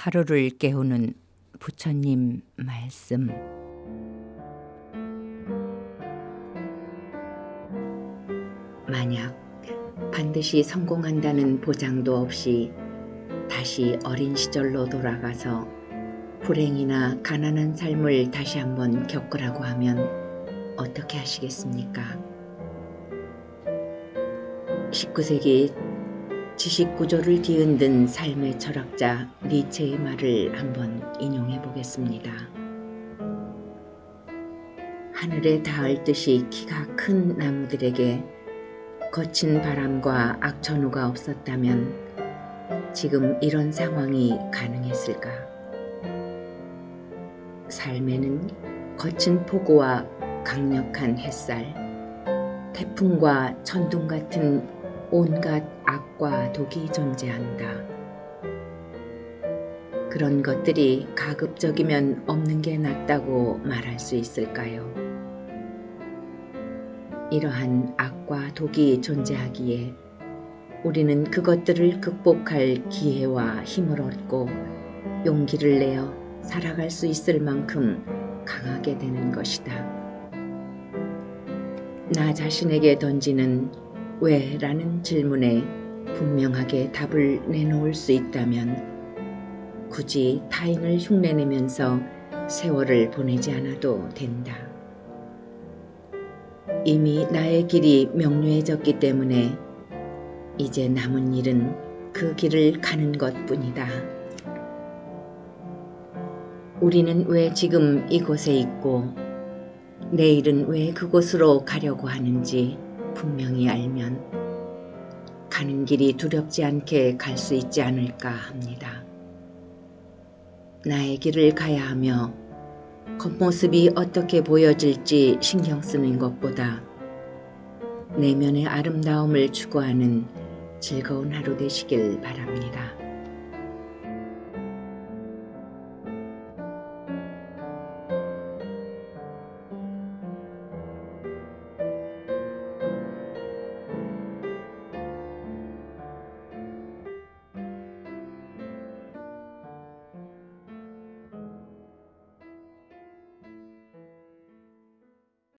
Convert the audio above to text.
하루를 깨우는 부처님 말씀. 만약 반드시 성공한다는 보장도 없이 다시 어린 시절로 돌아가서 불행이나 가난한 삶을 다시 한번 겪으라고 하면 어떻게 하시겠습니까? 19세기 지식 구조를 뒤흔든 삶의 철학자 니체의 말을 한번 인용해 보겠습니다. 하늘에 닿을 듯이 키가 큰 나무들에게 거친 바람과 악천후가 없었다면 지금 이런 상황이 가능했을까? 삶에는 거친 폭우와 강력한 햇살, 태풍과 천둥 같은 온갖 악과 독이 존재한다. 그런 것들이 가급적이면 없는 게 낫다고 말할 수 있을까요? 이러한 악과 독이 존재하기에 우리는 그것들을 극복할 기회와 힘을 얻고 용기를 내어 살아갈 수 있을 만큼 강하게 되는 것이다. 나 자신에게 던지는 왜? 라는 질문에 분명하게 답을 내놓을 수 있다면 굳이 타인을 흉내내면서 세월을 보내지 않아도 된다. 이미 나의 길이 명료해졌기 때문에 이제 남은 일은 그 길을 가는 것 뿐이다. 우리는 왜 지금 이곳에 있고 내일은 왜 그곳으로 가려고 하는지 분명히 알면 가는 길이 두렵지 않게 갈 수 있지 않을까 합니다. 나의 길을 가야 하며 겉모습이 어떻게 보여질지 신경 쓰는 것보다 내면의 아름다움을 추구하는 즐거운 하루 되시길 바랍니다.